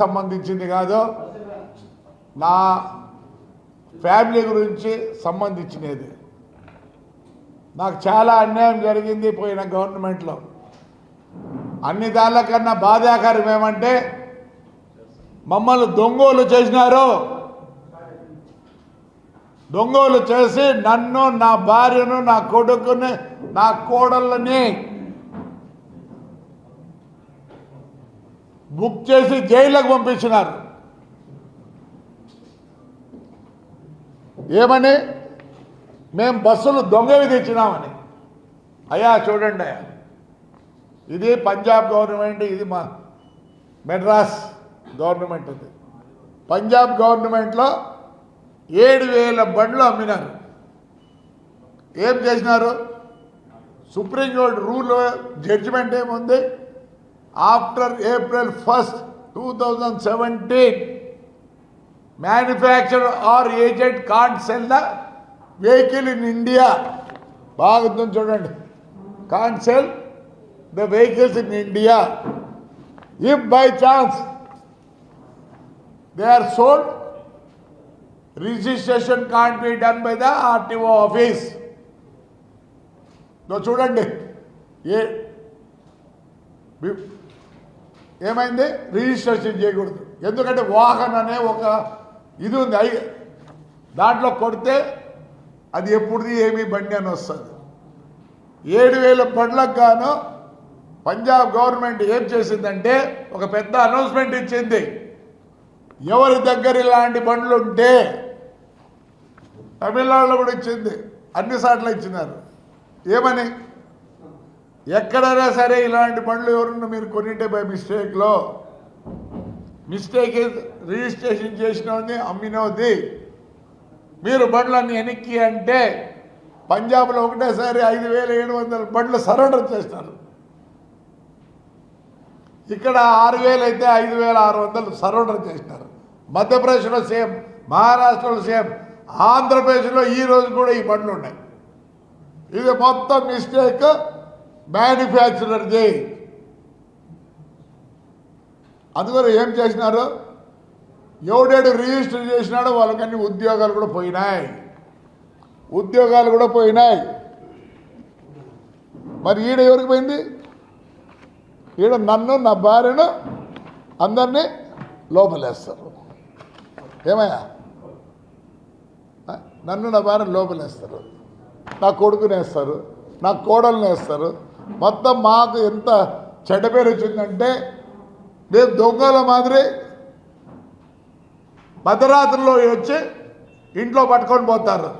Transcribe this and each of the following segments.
సంబంధించింది కాదు నా ఫ్యామిలీ గురించి సంబంధించినది. నాకు చాలా అన్యాయం జరిగింది పోయిన గవర్నమెంట్లో. అన్ని దానికన్నా బాధాకరం ఏమంటే మమ్మల్ని దొంగోలు చేసినారు. దొంగోలు చేసి నన్ను నా భార్యను నా కొడుకుని నా కోడళ్ళని బుక్ చేసి జైలుకు పంపించినారు. ఏమని? మేము బస్సులు దొంగవి తెచ్చినామని. అయ్యా చూడండి అయ్యా. ఇది పంజాబ్ గవర్నమెంట్ ఇది మా మెడ్రాస్ గవర్నమెంట్ ఇది. పంజాబ్ గవర్నమెంట్లో ఏడు వేల బండ్లు అమ్మినారు. ఏం చేసినారు? సుప్రీంకోర్టు రూల్ జడ్జిమెంట్ ఏముంది? after April first two thousand seventeen manufacture or agent can't sell the vehicle in India బాగుందని చూడండి can't sell the vehicles in India if by chance they are sold registration can't be done by the RTO office నువ్వు చూడండి ఏ వి- ఏమైంది? Registration చేయకూడదు. ఎందుకంటే వాహన్ అనే ఒక ఇది ఉంది. అయి దాంట్లో కొడితే అది ఎప్పుడుది ఏమి బండి అని వస్తుంది. ఏడు వేల బండ్లకు గాను పంజాబ్ గవర్నమెంట్ ఏం చేసిందంటే ఒక పెద్ద అనౌన్స్మెంట్ ఇచ్చింది. ఎవరి దగ్గర ఇలాంటి బండ్లు ఉంటే తమిళనాడులో కూడా ఇచ్చింది. అన్ని సార్లు ఇచ్చినారు. ఏమని? ఎక్కడైనా సరే ఇలాంటి బండ్లు ఎవరన్నా మీరు కొనింటే బై మిస్టేక్లో. మిస్టేక్ రిజిస్ట్రేషన్ చేసినోది అమ్మినోది మీరు బండ్లన్నీ వెనక్కి అంటే పంజాబ్లో ఒకటేసారి ఐదు వేల ఏడు వందల బండ్లు సరెండర్ చేస్తారు. ఇక్కడ ఆరు వేలు అయితే ఐదు వేల ఆరు వందలు సరెండర్ చేసినారు మధ్యప్రదేశ్లో సేమ్ మహారాష్ట్రలో సేమ్ ఆంధ్రప్రదేశ్లో ఈ రోజు కూడా ఈ బండ్లు ఉన్నాయి. ఇది మొత్తం మిస్టేక్. మ్యానుఫ్యాక్చరర్ది అందువల్ల ఏం చేసినారు? ఎవడేడు రిజిస్టర్ చేసినాడో వాళ్ళకన్నీ ఉద్యోగాలు కూడా పోయినాయి. ఉద్యోగాలు కూడా పోయినాయి. మరి ఈడ ఎవరికి పోయింది? ఈడ నన్ను నా భార్యను అందరినీ లోపలేస్తారు. ఏమయ్యా? నన్ను నా భార్యను లోపలేస్తారు. నా కొడుకునేస్తారు నా కోడలు వేస్తారు. మొత్తం మాకు ఎంత చెడ్డ పేరు వచ్చిందంటే మేము దొంగల మాదిరి భద్రరాత్రిలో వచ్చి ఇంట్లో పట్టుకొని పోతారు.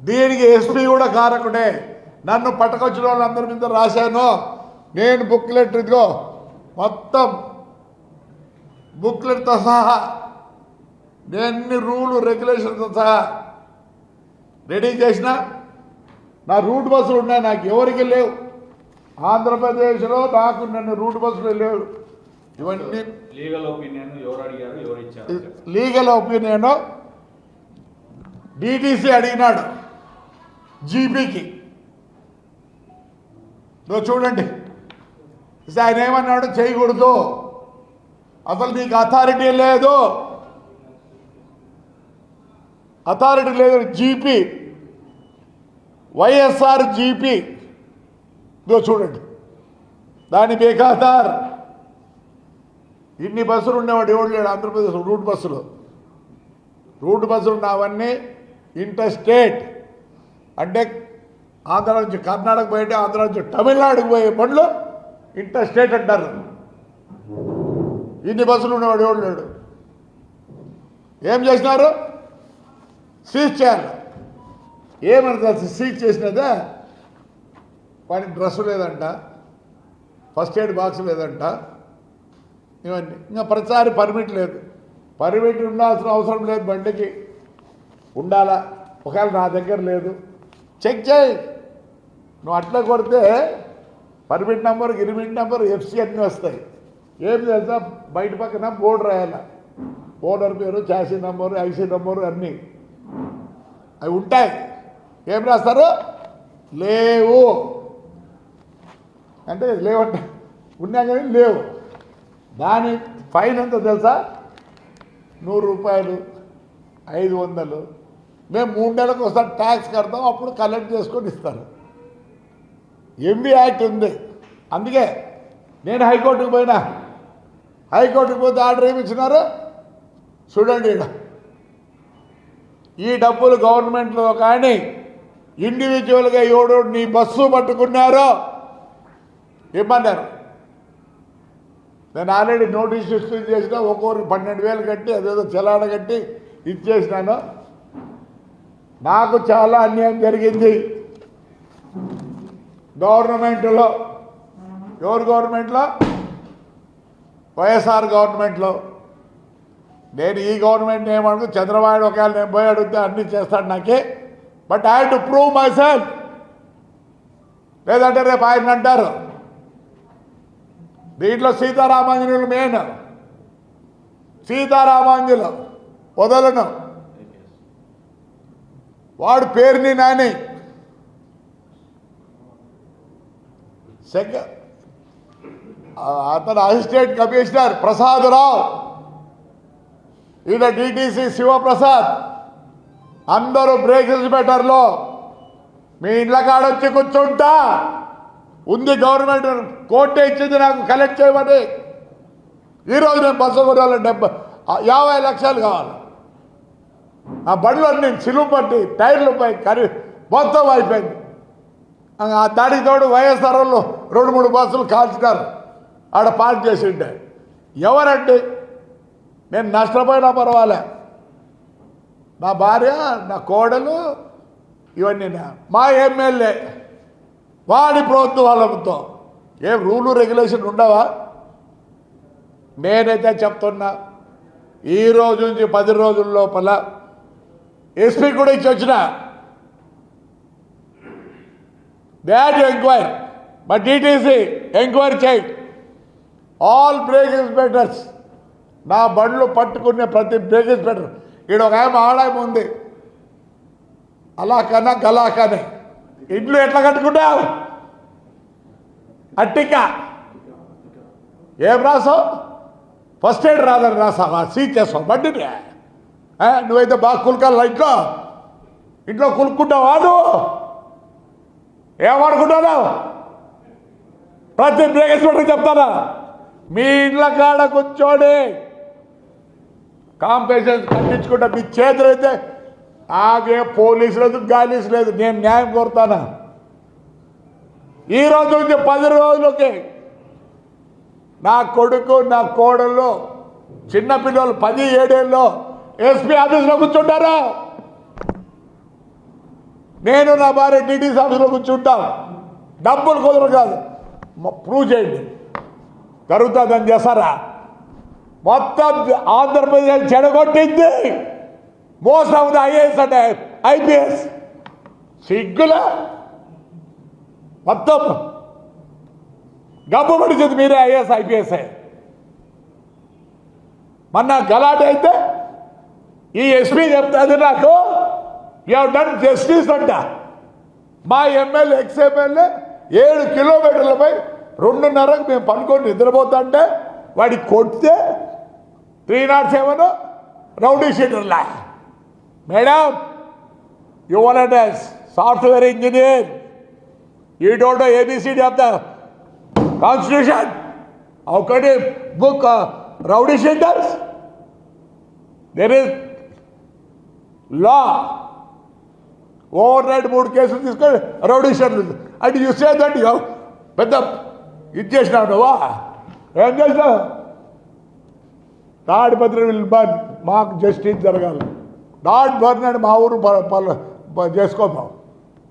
దీనికి ఎస్పీ కూడా కారకుడే. నన్ను పట్టుకొచ్చిన వాళ్ళందరి మీద రాశాను. నేను బుక్లెట్ ఇదిగో మొత్తం బుక్లెట్తో సహా నేను రూలు రెగ్యులేషన్తో సహా రెడీ చేసిన నా రూట్ బస్సులు ఉన్నాయి నాకు ఎవరికి లేవు. ఆంధ్రప్రదేశ్లో నాకు నన్ను రూట్ బస్సులు లేవు ఇవన్నీ లీగల్ ఒపీనియన్ ఎవరు అడిగారు ఎవరు ఇచ్చారు లీగల్ ఒపీనియన్ డిటిసి అడిగినాడు జీపీకి. చూడండి. ఆయన ఏమన్నాడు? చేయకూడదు. అసలు నీకు అథారిటీ లేదు. అథారిటీ లేదు. జీపీ వైఎస్ఆర్ జీపీ ఇదో చూడండి. దాని బేఖాతార్ ఇన్ని బస్సులు ఉండేవాడు ఎవడు లేడు? ఆంధ్రప్రదేశ్ రూట్ బస్సులు. రూట్ బస్సులు ఉన్నవన్నీ ఇంటర్ స్టేట్ అంటే ఆంధ్ర నుంచి కర్ణాటక పోయేటే ఆంధ్ర నుంచి తమిళనాడుకు పోయే బండ్లు ఇంటర్ స్టేట్ అంటారు. ఇన్ని బస్సులు ఉన్నవాడు ఎవడు లేడు? ఏం చేసినారు? సీజ్ చేయాలి. ఏమనుకోవాల్సి సీజ్ చేసినదా? వాడికి డ్రెస్ లేదంట. ఫస్ట్ ఎయిడ్ బాక్స్ లేదంట. ఇవన్నీ. ఇంకా ప్రతిసారి పర్మిట్ లేదు. పర్మిట్ ఉండాల్సిన అవసరం లేదు బండికి. ఉండాలా? ఒకవేళ నా దగ్గర లేదు. చెక్ చేయి. నువ్వు అట్లా కొడితే పర్మిట్ నెంబర్ గిరిమిట్ నెంబర్ ఎఫ్సి అన్నీ వస్తాయి. ఏం తెలుసా? బయట పక్కన బోర్డు రాయాల. ఓనర్ పేరు చాసీ నెంబరు ఐసీ నెంబరు అన్నీ. అవి ఉంటాయి. ఏం రాస్తారు? లేవు. అంటే లేవంట. ఉన్నా కానీ లేవు. దాని ఫైన్ ఎంత తెలుసా? నూరు రూపాయలు ఐదు వందలు. మేము మూడు నెలలకు ఒకసారి ట్యాక్స్ కడతాం అప్పుడు కలెక్ట్ చేసుకొని ఇస్తారు. ఎంబీ యాక్ట్ ఉంది. అందుకే నేను హైకోర్టుకు పోయినా. హైకోర్టుకు పోతే ఆర్డర్ ఏమి ఇచ్చినారు? చూడండి ఈ డబ్బులు గవర్నమెంట్లో కానీ ఇండివిజువల్గా ఎవడు నీ బస్సు పట్టుకున్నారో? ఇమ్మన్నారు నేను ఆల్రెడీ నోటీస్ ఇష్యూ చేసిన ఒక్కొక్కరికి పన్నెండు వేలు కట్టి అదేదో చెలాడ కట్టి ఇచ్చేసినాను. నాకు చాలా అన్యాయం జరిగింది. గవర్నమెంట్లో ఎవరు గవర్నమెంట్లో? వైఎస్ఆర్ గవర్నమెంట్లో. నేను ఈ గవర్నమెంట్ ఏమనుకు చంద్రబాబు ఒకవేళ నేను పోయి అడిగితే అన్నీ చేస్తాడు నాకే. But I to prove myself లేదంటే రేపు ఆయన అంటారు. దీంట్లో సీతారామాంజనులు మెయిన్. సీతారామాంజులు వదలను. వాడు పేరుని నాని. సెక అతను అసిస్టెంట్ కమిషనర్ ప్రసాదరావు. ఈయన డిటీసీ శివప్రసాద్. అందరూ బ్రేక్ ఇన్స్పెక్టర్లో మీ ఇండ్ల కాడొచ్చి కూర్చుంటా. ఉంది గవర్నమెంట్ కోర్టే ఇచ్చింది నాకు కలెక్ట్ చేయమని. ఈరోజు నేను బస్సు కొనాలి డెబ్బై యాభై లక్షలు కావాలి. ఆ బండ్లు అన్ని సిలువు పట్టి టైర్లు పోయి కరి మొత్తం అయిపోయింది. ఆ దానికి తోడు వైఎస్ఆర్ వాళ్ళు రెండు మూడు బస్సులు కాల్చినారు. ఆడ పార్క్ చేసి ఉంటే ఎవరండి? నేను నష్టపోయినా పర్వాలే. నా భార్య నా కోడలు ఇవన్నీ మా ఎమ్మెల్యే వాడి ప్రోత్సాహంతో ఏం రూలు రెగ్యులేషన్ ఉండవా? నేనైతే చెప్తున్నా ఈ రోజు నుంచి పది రోజుల లోపల ఎస్పీ కూడా ఇచ్చి వచ్చిన. That enquire but DTC enquiry చేయి ఆల్ బ్రేక్ ఇన్స్పెక్టర్స్ నా బండ్లు పట్టుకునే ప్రతి బ్రేక్ ఇన్స్పెక్టర్ ఈడ ఒక ఆమె ఆడాయం ఉంది. అలా కన్నా గలా కానీ ఇంట్లో ఎట్లా కట్టుకుంటావు? అట్టిక. ఏం రాసావు? ఫస్ట్ ఎయిడ్ రాదని రాసావా? సీట్ చేస్తావు బండిని నువ్వైతే బాగా కులకాల ఇంట్లో? ఇంట్లో కులుక్కుంటావా నువ్వు? ఏమనుకుంటున్నావు ప్రతి బ్రేక్ ఇన్స్పెక్టర్ చెప్తానా? మీ ఇంట్లో కాడ కూర్చోడే. కాంపిటీషన్ కట్టించుకుంటే మీ చేతులు అయితే ఆగే పోలీసు లేదు గాలీసు లేదు. నేను న్యాయం కోరుతానా? ఈ రోజు నుంచి పది రోజులకి నా కొడుకు నా కోడళ్ళు చిన్నపిల్లలు పది ఏడేళ్ళు ఎస్పీ ఆఫీస్లో కూర్చుంటారా? నేను నా భార్య టీటీసీ ఆఫీస్లో కూర్చుంటాం. డబ్బులు కుదరదు కాదు. ప్రూవ్ చేయండి. జరుగుతుందని చేస్తారా? మొత్తం ఆంధ్రప్రదేశ్ చెడగొట్టింది మోస్ట్ ఆఫ్ ది ఐఏఎస్ అంటే ఐపీఎస్ సిగ్గుల మొత్తం గబ్బు పడిచింది మీరే ఐఏఎస్ ఐపీఎస్ మొన్న గలాట అయితే ఈ ఎస్పీ చెప్తాది నాకు యూ డన్ జస్టిస్ అంట మా ఎమ్మెల్యే ఎక్స్ ఎమ్మెల్యే ఏడు కిలోమీటర్లపై రెండున్నరకు మేము పనుకొని నిద్రపోతుంటే వాడికి కొడితే three not seven rowdy షీటర్లా madam you want software engineer you don't know A B C D of the constitution how can you book rowdy sheeters there is law overnight మూడు కేసులు తీసుకొని rowdy షీటర్లు అంటే యూ సే దట్ యూ పెద్ద ఇది చేసినావు నువ్వా? ఏం చేసినావు తాడిపత్రి విల్ బర్న్. మాకు జస్టిస్ జరగాలి. నాట్ బర్న్ అని మా ఊరు ప- ప- ప- చేసుకోమాం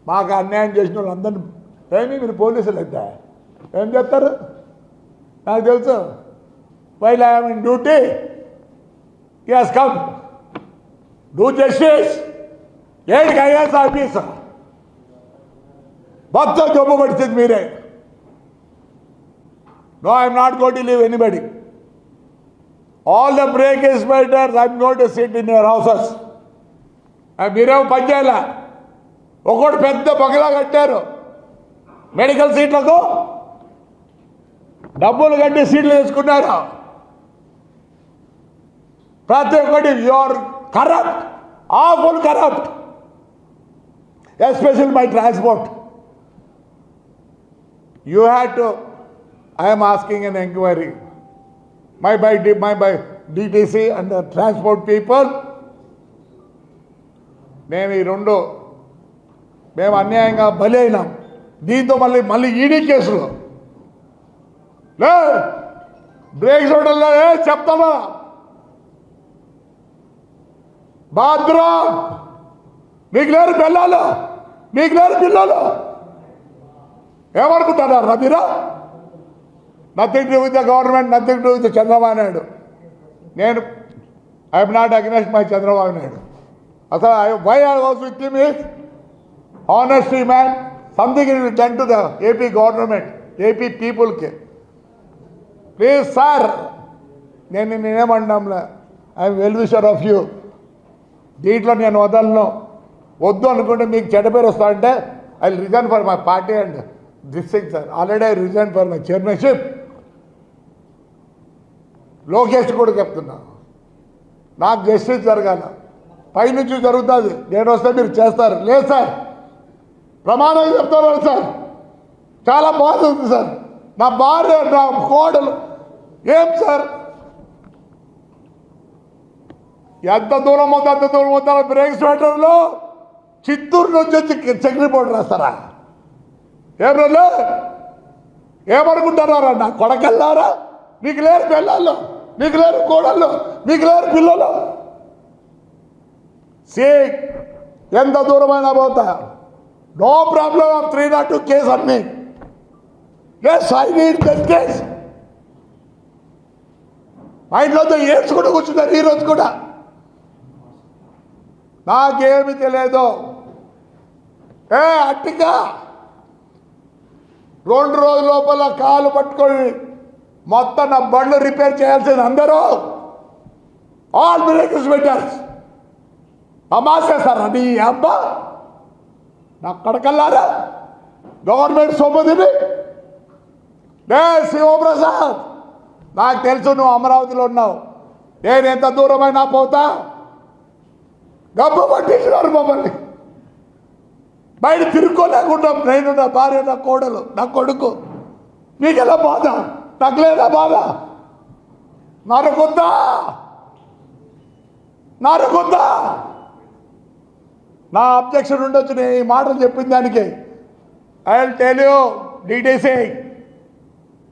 మాకు అన్యాయం చేసిన వాళ్ళందరినీ ఏమి మీరు పోలీసులు అయితే? ఏం చెప్తారు నాకు తెలుసు. While I'm in duty as come do justice ఏంటి ఐఎస్ ఆఫీసర్ మొత్తం జబ్బు పడుతుంది మీరే. No I'm not got to leave anybody all the brake inspectors I'm got to sit in your houses మీరేమో పని చేయాల ఒకటి పెద్ద బగలా కట్టారు. మెడికల్ సీట్లకు డబ్బులు కట్టి సీట్లు వేసుకున్నారు ప్రతి ఒక్కటి your corrupt awful corrupt especial my transport you had to I'm asking an enquiry my by the my by DTC and transport people నేను ఈ రెండు మేము అన్యాయంగా బలి అయినాం. దీంతో మళ్ళీ మళ్ళీ ఈడీ కేసులు. లే బ్రేక్ చూడలే చెప్తామా బాద్రా మీకు లేరు పిల్లలు మీకు లేరు పిల్లలు. ఏమనుకుంటారా మీరా? Nothing to with the government nothing to with Chandrababu Naidu నేను I'm not against my Chandrababu Naidu అసలు why I was with him is honesty man something it done to the AP government AP పీపుల్కి please sir నేను నేనేమంటాంలే I'm well wisher of you దీంట్లో నేను వదలను. వద్దు అనుకుంటే మీకు చెడ్డ పేరు వస్తా అంటే I resign for my party and this thing sir already I resign for my chairmanship Lokesh కూడా చెప్తున్నా. నాకు జస్టిస్ జరగాల. పైనుంచి జరుగుతుంది. నేను వస్తే మీరు చేస్తారు. లేదు సార్. ప్రమాణాలు చెప్తాను సార్. చాలా బాధ ఉంది సార్. నా భార్య నా కోడలు. ఏం సార్? ఎంత దూరం అవుతా అంత దూరం అవుతా బ్రేక్స్ పెట్టడంలో చిత్తూరు నుంచి వచ్చి చెక్ రిపోర్ట్ రాస్తారా? ఏం రోజు ఏమనుకుంటున్నారా? నా కొడకల్లారా? మీకు లేరు పిల్లలు మీకు లేరు కోడళ్ళు మీకు లేరు పిల్లలు. సీ ఎంత దూరమైనా పోతా. No problem of three not two case అన్ని ఎస్ ఐ నీడ్ జస్టిస్ మా ఇంట్లో ఏడ్చుకుంటూ కూర్చున్నారు ఈరోజు కూడా? నాకేమి తెలియదు ఏ అట్టిగా రెండు రోజుల లోపల కాలు పట్టుకొని మొత్తం నా బండ్లు రిపేర్ చేయాల్సింది అందరూ. ఆల్ బ్రేకర్స్ పెట్టారు. అమాసేస్తారా నీ అబ్బా. నా కడకల్లారా? గవర్నమెంట్ సొమ్మదిని డే శివప్రసాద్ నాకు తెలుసు నువ్వు అమరావతిలో ఉన్నావు. నేను ఎంత దూరమైనా పోతా? గబ్బు పట్టించినారు మమ్మల్ని. బయట తిరుక్కోలేకుండా నేను నా భార్య నా కోడలు నా కొడుకు. నీకెలా బాధ? తగ్గలేదా లేదా బాధ? నరకొద్దా? నరకొద్దా? నా అబ్జెక్షన్ ఉండొచ్చు నేను ఈ మాటలు చెప్పిన దానికి. I will tell you డీటెయిల్సే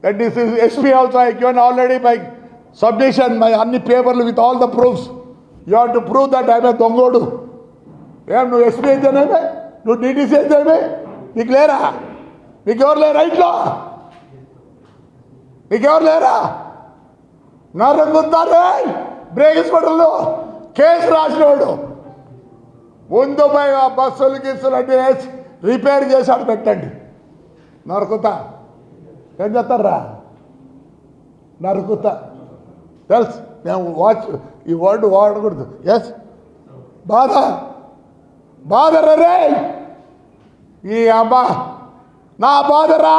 that this is SP also I given already by submission my అన్ని పేపర్లు with all the proofs you have to prove that ఐమే దొంగోడు. ఏం నువ్వు ఎస్పీ అయితేనేమే? నువ్వు డీటీసీ అయితేనేమే? నీకు లేరా? నీకు ఎవరు లేరు ఇంట్లో? మీకెవరు లేరా? నరగుతారే బ్రేక్ పడలు కేసు రాసినవాడు ముందు పోయి ఆ బస్సులు గిస్సులు అన్నీ వేసి రిపేర్ చేశాడు పెట్టండి. నరుకుతా. ఏం చేస్తారా? నరుకుతా. తెలుసు. మేము వాచ్ ఈ వర్డ్ వాడకూడదు. ఎస్ బాధ? బాధ రే ఈ అబ్బా నా బాధరా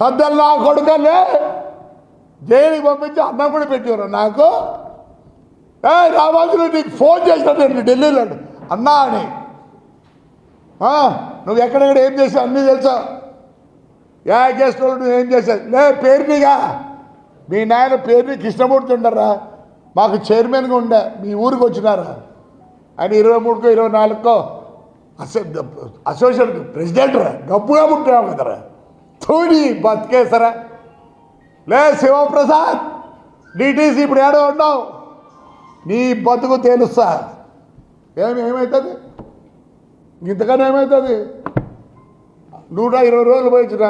సద్దలు నా కొడుకలే జైలుకి పంపించి అన్నం కూడా పెట్టారు నాకు ఏ రామాజులు నీకు ఫోన్ చేసినట్టు ఢిల్లీలో అన్నా అని. నువ్వు ఎక్కడెక్కడ ఏం చేసావు? అన్నీ తెలుసా? ఏ గెస్ట్లో నువ్వు ఏం చేసావు? లే పేరునిగా. మీ నాయన పేరుని కృష్ణమూర్తి ఉండరా? మాకు చైర్మన్గా ఉండే. మీ ఊరికి వచ్చినారా? ఆయన ఇరవై మూడుకో ఇరవై నాలుగుకో అసో అసోసియేట్ ప్రెసిడెంట్ రా. డబ్బుగా పుట్టావు కదరా. తోడి బతికేసరా లే శివప్రసాద్ డిటీసీ ఇప్పుడు ఏడో ఉన్నావు. నీ బతుకు తెలుస్తా. ఏమి ఏమవుతుంది ఇంతకన్నా ఏమవుతుంది నూట ఇరవై రోజులు పోయించిన.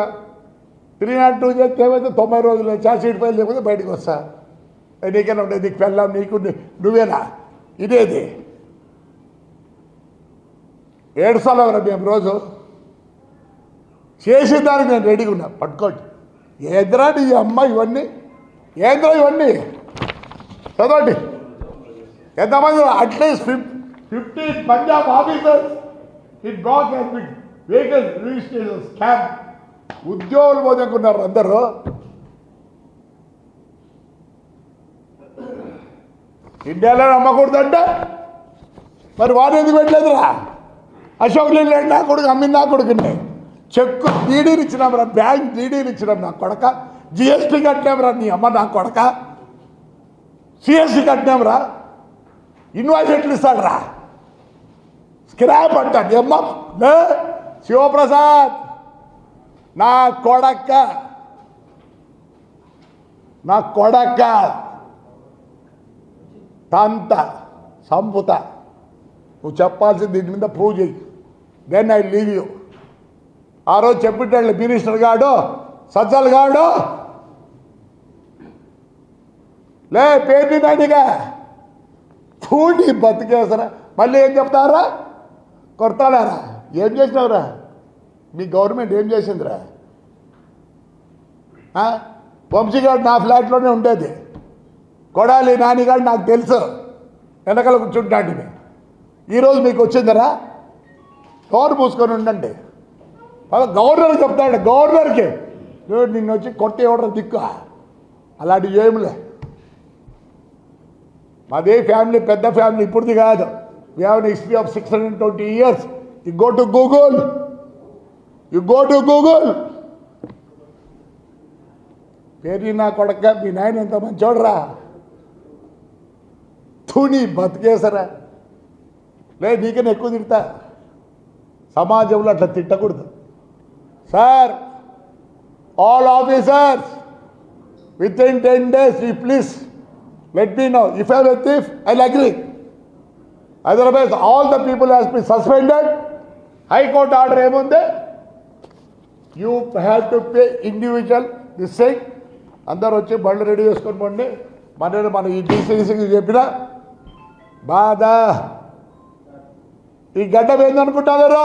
త్రీ నాట్ టూ చేస్తే ఏమైతే తొంభై రోజులు ఛార్జ్ షీట్ ఫైల్ లేకపోతే బయటకు వస్తా. నీకేనా నీకైనా ఉండేది నీకు పెళ్ళాం నీకు నువ్వేనా? ఇదేది. ఏడు సార్లు మేము రోజు? చేసేదానికి నేను రెడీగా ఉన్నా. పట్టుకోండి. ఏంద్రా నీ అమ్మ ఇవన్నీ? ఏంద్రా ఇవన్నీ? చదవండి. ఎంతమంది at least fif fifty Punjab officers it black vehicle registration scam ఉద్యోగులు పోదనుకున్నారు అందరూ. ఇండియాలో నమ్మకూడదంటే. మరి వారు ఎందుకు పెట్టలేదురా? అశోక్ లేండి నా కొడుకు అమ్మింది నా కొడుకుని. చెక్కు డీడీలు ఇచ్చినాంరా బ్యాంక్ డీడీలు ఇచ్చినాం నా కొడక. జిఎస్టీ కట్టినాం రా నీ అమ్మ నా కొడక. సిఎస్టీ కట్టినాం రా. ఇన్వాయిస్ ఎట్లు ఇస్తాడరా స్క్రాప్ అంటాడు అమ్మ శివప్రసాద్ నా కొడక్క నా కొడక్క తంత సంపుత. నువ్వు చెప్పాల్సింది దీని మీద ప్రూవ్ చేయి. దెన్ ఐ లీవ్ యూ ఆ రోజు చెప్పిట్టాడు మినిస్టర్ గాడు సజ్జల్ గాడు. లే పేరు నాడిగా చూడి బతికేసరా. మళ్ళీ ఏం చెప్తారా? కొడతాడారా? ఏం చేసినావురా? మీ గవర్నమెంట్ ఏం చేసిందిరా? వంశీగాడు నా ఫ్లాట్లోనే ఉండేది. కొడాలి నానిగాడు నాకు తెలుసు. వెనకాల కూర్చుంటాడు ఈరోజు మీకు వచ్చిందిరా? డోర్ మూసుకొని ఉండండి. గవర్నర్ చెప్తాడు గవర్నర్కి. "చూడు, నిన్ను వచ్చి కొట్టి ఇవ్వడం దిక్కు? అలాంటివి ఏమిలే. మాదే ఫ్యామిలీ పెద్ద ఫ్యామిలీ ఇప్పుడుది కాదు. We have history of six hundred twenty years you go to Google you go to Google పేరు నా కొడక మీ నాయన ఎంత మంచోడరా? తుని బతికేసరా లే నీకన్నా ఎక్కువ తిడతా. సమాజంలో అట్లా తిట్టకూడదు. Sir all officers within ten days ఈ please let me know if I thief I agree otherwise all the people has be suspended high court order ఏముంది? You have to pay individual this thing అందరు వచ్చి బళ్ళు ready చేసుకొని పోండి. మన మనం ఈ డీసీసీకి చెప్పిన బాధ. ఈ గడ్డ ఏందనుకుంటున్నారు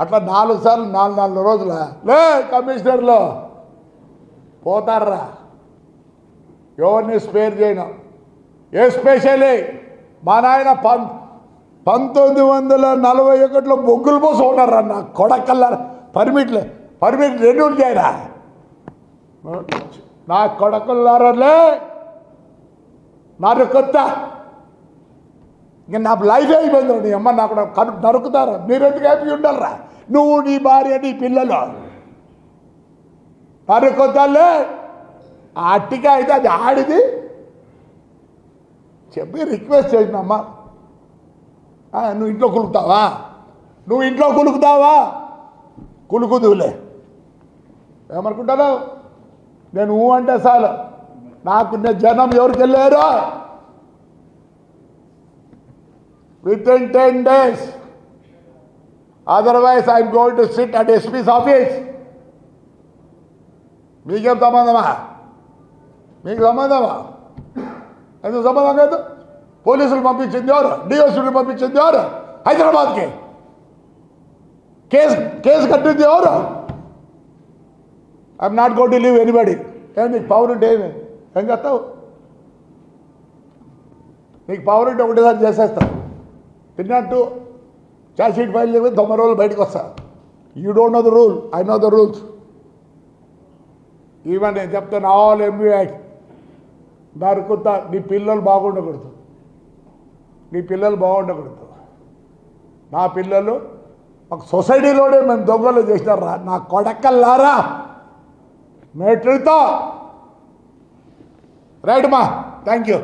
అట్లా నాలుగు సార్లు నాలుగు నాలుగు రోజుల. లే కమిషనర్లో పోతారా ఎవరిని స్పేర్ చేయను. ఎస్పెషల్లీ మా నాయన పం పంతొమ్మిది వందల నలభై ఒకటిలో బొగ్గులు పోసి ఉన్నారా నా కొడకల్ల పర్మిట్లే. పర్మిట్ రెన్యూల్ చేయరా నా కొడకల్లారలే నాకు కొత్త. ఇంకా నా లైఫ్ అయిపోయింది నీ అమ్మ నాకు కను నరుకుతారా. మీరెందుకు హ్యాపీ ఉండాలరా? నువ్వు నీ భార్య నీ పిల్లలు. నరుకొద్దాలే ఆ అట్టిక అయితే అది ఆడిది. చెప్పి రిక్వెస్ట్ చేసినమ్మా నువ్వు ఇంట్లో కులుకుతావా? నువ్వు ఇంట్లో కులుకుతావా? కులుకుదువులే. ఏమనుకుంటారు నేను ఊ అంటే చాలు. నాకున్న జనం ఎవరికి వెళ్ళారో within ten days I am going to sit at SP's office మీకేం సంబంధమా? మీకు సంబంధమా? ఎందుకు సంబంధం కాదు? పోలీసులు పంపించింది ఎవరు? డిఎస్పీలు పంపించింది ఎవరు? హైదరాబాద్కి. కేసు కేసు కట్టింది ఎవరు? I'm not got to leave anybody ఏమి నీకు పవర్ ఉంటే ఏమి? ఏం చేస్తావు? నీకు పవర్ ఉంటే ఒకటేసారి చేసేస్తావు. తిన్నట్టు ఛార్జ్ షీట్ ఫైల్ చేసి తొంభై రోజులు బయటకు వస్తా. You don't know the rule I know the rules even నేను చెప్తాను ఆల్ ఎంబీఐ నరుకుతా నీ పిల్లలు బాగుండకూడదు. నీ పిల్లలు బాగుండకూడదు. నా పిల్లలు ఒక సొసైటీలోనే మేము దొంగలు చేసినారా? నా కొడకల్లారా? మెట్రితో. రైట్ మా. Thank you